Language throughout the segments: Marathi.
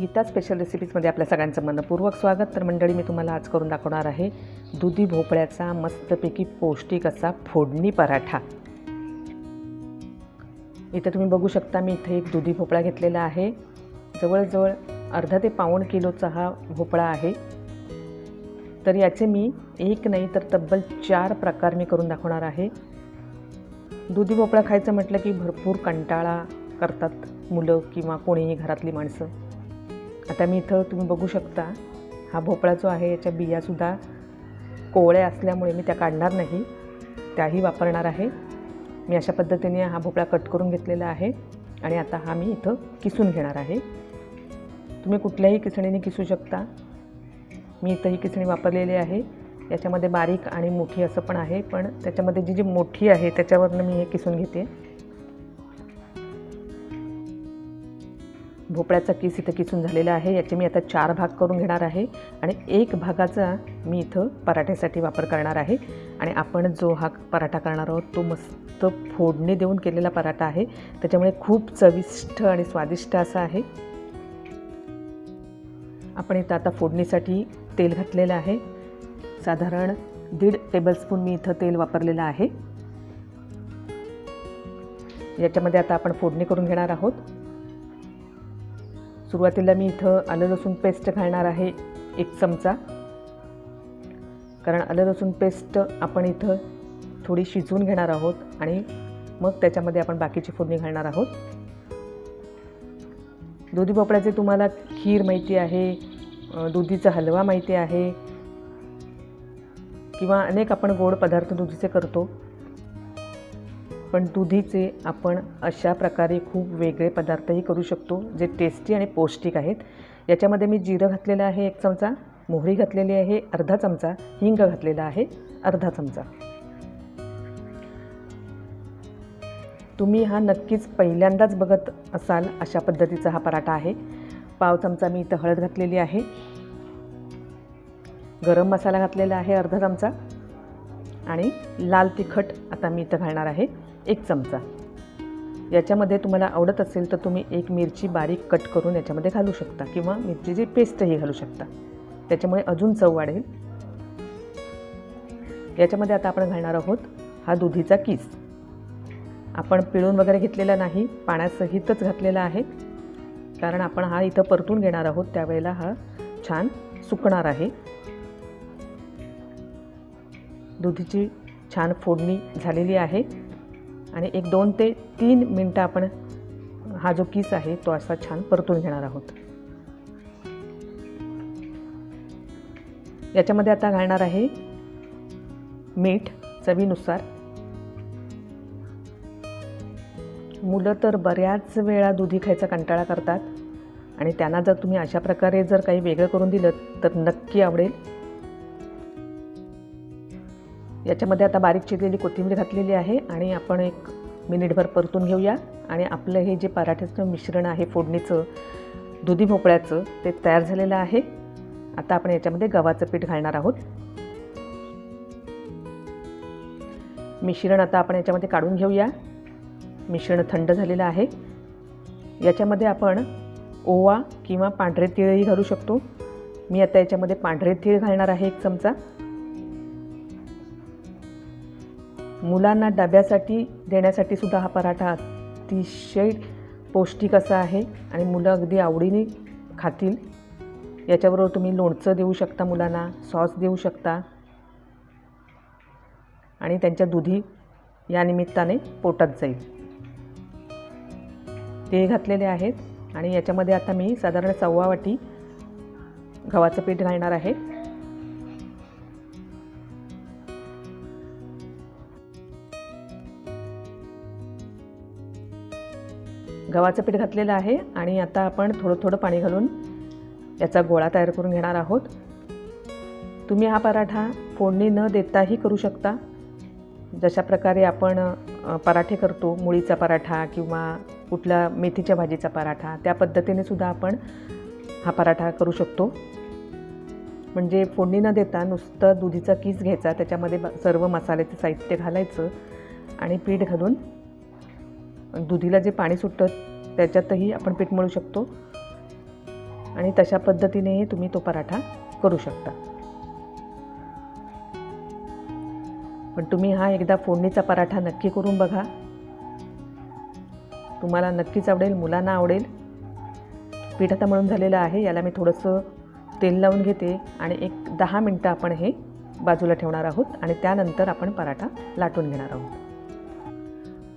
गीता स्पेशल रेसिपीजमध्ये आपल्या सगळ्यांचं मनपूर्वक स्वागत. तर मंडळी मी तुम्हाला आज करून दाखवणार आहे दुधी भोपळ्याचा मस्तपैकी पौष्टिक असा फोडणी पराठा. इथं तुम्ही बघू शकता मी इथे एक दुधी भोपळा घेतलेला आहे. जवळजवळ अर्धा ते पाऊण किलोचा हा भोपळा आहे. तर याचे मी एक नाही तर तब्बल चार प्रकार मी करून दाखवणार आहे. दुधी भोपळा खायचं म्हटलं की भरपूर कंटाळा करतात मुलं किंवा कोणीही घरातली माणसं. आता मी इथं तुम्ही बघू शकता हा भोपळा जो आहे याच्या बियासुद्धा कोवळ्या असल्यामुळे मी त्या काढणार नाही. त्याही वापरणार आहे. मी अशा पद्धतीने हा भोपळा कट करून घेतलेला आहे आणि आता हा मी इथं किसून घेणार आहे. तुम्ही कुठल्याही किसणीने किसू शकता. मी इथं ही किसणी वापरलेली आहे. याच्यामध्ये बारीक आणि मोठी असं पण आहे पण त्याच्यामध्ये जी जी मोठी आहे त्याच्यावरनं मी हे किसून घेते. भोपळ्याचा किस इथं किसून झालेला आहे याचे मी आता चार भाग करून घेणार आहे. आणि एक भागाचा मी इथं पराठ्यासाठी वापर करणार आहे. आणि आपण जो हा पराठा करणार आहोत तो मस्त फोडणी देऊन केलेला पराठा आहे. त्याच्यामुळे खूप चविष्ट आणि स्वादिष्ट असा आहे. आपण इथं आता फोडणीसाठी तेल घातलेलं आहे. साधारण दीड टेबलस्पून मी इथं तेल वापरलेलं आहे. याच्यामध्ये आता आपण फोडणी करून घेणार आहोत. सुरुवातीला मी इथं आलं लसूण पेस्ट घालणार आहे एक चमचा. कारण आलं लसूण पेस्ट आपण इथं थोडी शिजवून घेणार आहोत आणि मग त्याच्यामध्ये आपण बाकीची फोडणी घालणार आहोत. दुधी भोपळ्याचे तुम्हाला खीर माहिती आहे दुधीचा हलवा माहिती आहे किंवा अनेक आपण गोड पदार्थ दुधीचे करतो. पण दुधीचे आपण अशा प्रकारे खूप वेगळे पदार्थही करू शकतो जे टेस्टी आणि पौष्टिक आहेत. याच्यामध्ये मी जिरं घातलेलं आहे एक चमचा मोहरी घातलेली आहे अर्धा चमचा हिंग घातलेला आहे अर्धा चमचा. तुम्ही हा नक्कीच पहिल्यांदाच बघत असाल अशा पद्धतीचा हा पराठा आहे. पाव चमचा मी इथं हळद घातलेली आहे. गरम मसाला घातलेला आहे अर्धा चमचा. आणि लाल तिखट आता मी इथं घालणार आहे. एक चमचा. याच्यामध्ये तुम्हाला आवडत असेल तर तुम्ही एक मिरची बारीक कट करून याच्यामध्ये घालू शकता किंवा मिरचीची पेस्टही घालू शकता. त्याच्यामुळे अजून चव वाढेल. याच्यामध्ये आता आपण घालणार आहोत हा दुधीचा किस. आपण पिळून वगैरे घेतलेला नाही पाण्यासहितच घातलेला आहे. कारण आपण हा इथं परतून घेणार आहोत त्यावेळेला हा छान सुकणार आहे. दुधीची छान फोडणी झालेली आहे. आणि एक दोन ते तीन मिनटं आपण हा जो किस आहे तो असा छान परतून घेणार आहोत. याच्यामध्ये आता घालणार आहे मीठ चवीनुसार. मुलं तर बऱ्याच वेळा दुधी खायचा कंटाळा करतात आणि त्यांना जर तुम्ही अशा प्रकारे जर काही वेगळं करून दिलं तर नक्की आवडेल. याच्यामध्ये आता बारीक चिरलेली कोथिंबीर घातलेली आहे आणि आपण एक मिनिटभर परतून घेऊया. आणि आपलं हे जे पराठ्याचं मिश्रण आहे फोडणीचं दुधी भोपळ्याचं ते तयार झालेलं आहे. आता आपण याच्यामध्ये गव्हाचं पीठ घालणार आहोत. मिश्रण आता आपण याच्यामध्ये काढून घेऊया. मिश्रण थंड झालेलं आहे. याच्यामध्ये आपण ओवा किंवा पांढरे तिळही घालू शकतो. मी आता याच्यामध्ये पांढरे तीळ घालणार आहे एक चमचा. मुलांना डब्यासाठी देण्यासाठी सुद्धा हा पराठा अतिशय पौष्टिक असा आहे आणि मुलं अगदी आवडीने खातील. याच्याबरोबर तुम्ही लोणचं देऊ शकता मुलांना सॉस देऊ शकता. आणि त्यांच्या दुधी या निमित्ताने पोटात जाईल. ते घातलेले आहेत आणि याच्यामध्ये आता मी साधारण सव्वा वाटी गव्हाचं पीठ घालणार आहे. गव्हाचं पीठ घातलेलं आहे आणि आता आपण थोडं थोडं पाणी घालून याचा गोळा तयार करून घेणार आहोत. तुम्ही हा पराठा फोडणी न देताही करू शकता. जशा प्रकारे आपण पराठे करतो मुळीचा पराठा किंवा कुठल्या मेथीच्या भाजीचा पराठा त्या पद्धतीने सुद्धा आपण हा पराठा करू शकतो. म्हणजे फोडणी न देता नुसतं दुधीचा किस घ्यायचा त्याच्यामध्ये ब- सर्व मसाल्याचं साहित्य घालायचं आणि पीठ घालून दुधीला जे पाणी सुटतं त्याच्यातही आपण पीठ मळू शकतो. आणि तशा पद्धतीनेही तुम्ही तो पराठा करू शकता. पण तुम्ही हा एकदा फोडणीचा पराठा नक्की करून बघा. तुम्हाला नक्कीच आवडेल मुलांना आवडेल. पीठ आता मळून झालेलं आहे याला मी थोडंसं तेल लावून घेते आणि एक दहा मिनटं आपण हे बाजूला ठेवणार आहोत आणि त्यानंतर आपण पराठा लाटून घेणार आहोत.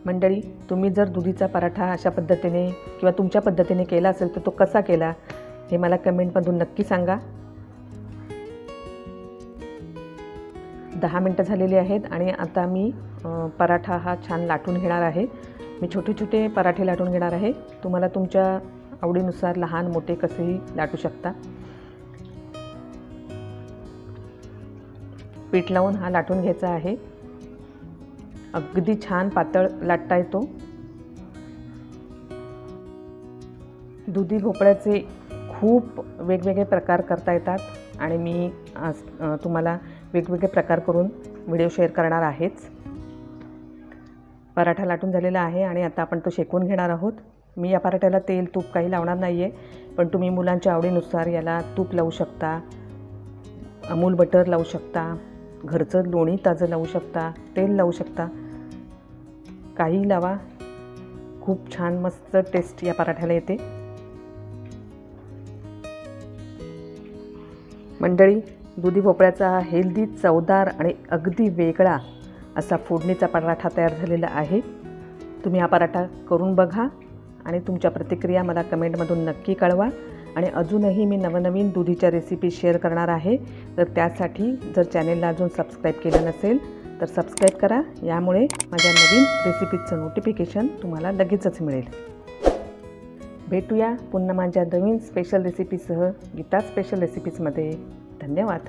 मंडळी तुम्ही जर दुधीचा पराठा अशा पद्धतीने किंवा तुमच्या पद्धतीने केला असेल तर तो कसा केला हे मला कमेंटमधून नक्की सांगा. दहा मिनटं झालेली आहेत आणि आता मी पराठा हा छान लाटून घेणार आहे. मी छोटे छोटे पराठे लाटून घेणार आहे. तुम्हाला तुमच्या आवडीनुसार लहान मोठे कसेही लाटू शकता. पीठ लावून हा लाटून घ्यायचा आहे. अगदी छान पातळ लाटता येतो. दुधी भोपळ्याचे खूप वेगवेगळे प्रकार करता येतात आणि मी आज तुम्हाला वेगवेगळे प्रकार करून व्हिडिओ शेअर करणार आहेच. पराठा लाटून झालेला आहे आणि आता आपण तो शेकून घेणार आहोत. मी या पराठ्याला तेल तूप काही लावणार नाही आहे पण तुम्ही मुलांच्या आवडीनुसार याला तूप लावू शकता अमूल बटर लावू शकता घरचं लोणी ताजं लावू शकता तेल लावू शकता. काही लावा. खूप छान मस्त टेस्ट या पराठ्याला येते. मंडळी दुधी भोपळ्याचा हेल्दी चवदार आणि अगदी वेगळा असा फोडणीचा पराठा तयार झालेला आहे. तुम्ही हा पराठा करून बघा आणि तुमच्या प्रतिक्रिया मला कमेंटमधून नक्की कळवा. आणि अजूनही मी नवनवीन दुधीच्या रेसिपी शेअर करणार आहे. तर त्यासाठी जर चॅनेलला अजून सबस्क्राईब केलं नसेल तर सबस्क्राईब करा. यामुळे माझ्या नवीन रेसिपीचं नोटिफिकेशन तुम्हाला लगेचच मिळेल. भेटूया पुन्हा माझ्या नवीन स्पेशल रेसिपीसह गीता स्पेशल रेसिपीजमध्ये धन्यवाद.